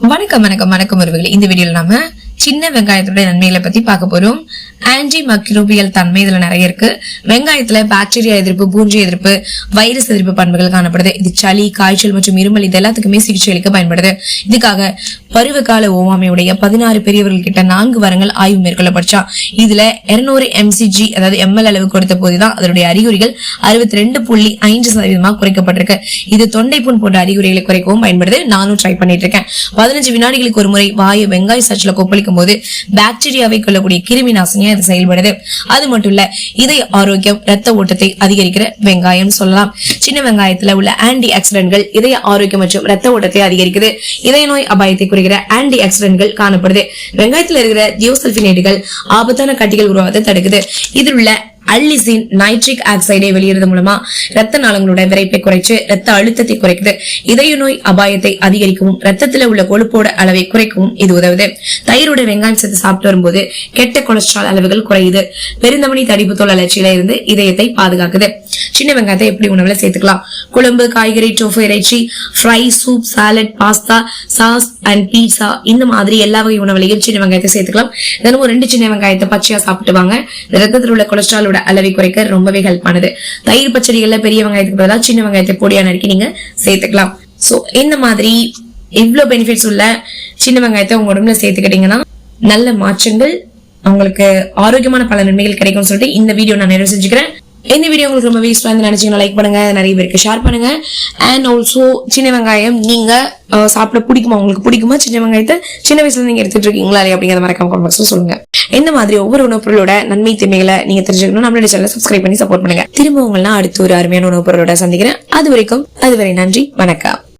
வணக்கம் வணக்கம் வணக்கம் உறவுகளே. இந்த வீடியோவில் நாம சின்ன வெங்காயத்துடைய நன்மைகளை பத்தி பார்க்க போறோம். ஆன்டி மக்ரோபியல் தன்மை இதுல நிறைய இருக்கு. வெங்காயத்துல பாக்டீரியா எதிர்ப்பு பூஞ்சி எதிர்ப்பு வைரஸ் எதிர்ப்பு பண்புகள் காணப்படுது. இது சளி காய்ச்சல் மற்றும் இருமல் இது எல்லாத்துக்குமே சிகிச்சை அளிக்க பயன்படுது. இதுக்காக பருவகால ஓவாமையுடைய பதினாறு பெரியவர்கள் கிட்ட நான்கு வாரங்கள் ஆய்வு மேற்கொள்ளப்பட்டுச்சா. இதுல 200 எம்சிஜி அதாவது எம்எல் அளவு கொடுத்த போதுதான் அதனுடைய அறிகுறிகள் அறுபத்தி ரெண்டு புள்ளி ஐந்து சதவீதமாக குறைக்கப்பட்டிருக்கு. இது தொண்டை புண் போன்ற அறிகுறிகளை குறைக்கவும் பயன்படுது. நானும் ட்ரை பண்ணிட்டு இருக்கேன். பதினஞ்சு வினாடிகளுக்கு ஒரு முறை வாயு வெங்காய சச்சில கொப்பளிக்கும் போது பாக்டீரியாவை கொள்ளக்கூடிய கிருமி நாசினியா இது செயல்படுது. அது மட்டும் இல்ல இதய ஆரோக்கியம் ரத்த ஓட்டத்தை அதிகரிக்கிற வெங்காயம் சொல்லலாம். சின்ன வெங்காயத்துல உள்ள ஆன்டி ஆக்சிடென்ட்கள் இதய ஆரோக்கியம் மற்றும் ரத்த ஓட்டத்தை அதிகரிக்குது. இதய நோய் அபாயத்தை குறைகிற ஆன்டி ஆக்சிடென்ட்கள் காணப்படுது. வெங்காயத்தில் இருக்கிற தியோசல்பினேட்டுகள் ஆபத்தான கட்டிகள் உருவாவதை தடுக்குது. இதில் உள்ள அல்லிசின் நைட்ரிக் ஆக்சைடை வெளியிடுறது மூலமா ரத்த நாளங்களோட விரைப்பை குறைச்சு ரத்த அழுத்தத்தை குறைக்குது. இதய நோய் அபாயத்தை அதிகரிக்கவும் ரத்தத்துல உள்ள கொழுப்போட அளவை குறைக்கவும் இது உதவுது. தயிரோட வெங்காயம் சேர்த்து சாப்பிட்டு வரும்போது கெட்ட கொலஸ்ட்ரால் அளவுகள் குறையுது. பெருந்தமணி தடிப்பு தோல் அலர்ச்சியில இருந்து இதயத்தை பாதுகாக்குது. சின்ன வெங்காயத்தை எப்படி உணவுல சேர்த்துக்கலாம்? குழம்பு காய்கறி டோஃபு இறைச்சி fry soup salad pasta sauce and pizza இந்த மாதிரி எல்லா வகை உணவுலையும் சின்ன வெங்காயத்தை சேர்த்துக்கலாம். தினமும் ரெண்டு சின்ன வெங்காயத்தை பச்சையா சாப்பிட்டு வாங்க. ரத்தத்தில் உள்ள கொலஸ்ட்ராலோட அளவை குறைக்க ரொம்பவே ஹெல்ப் பண்ணுது தயிர் பச்சடிகள்ல பெரிய வெங்காயத்துக்கு பதிலாக சின்ன வெங்காயத்தை பொடியா நறுக்கி நீங்க சேர்த்துக்கலாம். சோ இந்த மாதிரி இவ்வளவு பெனிஃபிட்ஸ் உள்ள சின்ன வெங்காயத்தை உங்க உடம்புல சேர்த்துக்கிட்டீங்கன்னா நல்ல மாற்றங்கள் அவங்களுக்கு ஆரோக்கியமான பல நன்மைகள் கிடைக்கும்னு சொல்லிட்டு இந்த வீடியோ நான் நிறைவு செஞ்சுக்கிறேன். இந்த வீடியோ உங்களுக்கு ரொம்ப யூஸ்ஃபுல்லாக இருந்து நினைச்சீங்கன்னா லைக் பண்ணுங்க. நிறைய பேருக்கு ஷேர் பண்ணுங்க. அண்ட் ஆல்சோ சின்ன வெங்காயம் நீங்க சாப்பிட பிடிக்குமா? உங்களுக்கு பிடிக்குமா? சின்ன வெங்காயத்தை சின்ன வயசுல நீங்கள் எடுத்துட்டு இருக்கீங்களா? இல்லையா? அப்படிங்கிற மறக்காம comment சொல்லுங்க. இந்த மாதிரி ஒவ்வொரு உணவுப் பொருளோட நன்மை தீமைகளை நீங்கள் தெரிஞ்சுக்கணும் நம்மளோட சேனலை சப்ஸ்கிரைப் பண்ணி சப்போர்ட் பண்ணுங்க. திரும்ப உங்களை அடுத்து ஒரு அருமையான உணவுப் பொருளோட சந்திக்கிறேன். அது வரைக்கும் அதுவரை நன்றி வணக்கம்.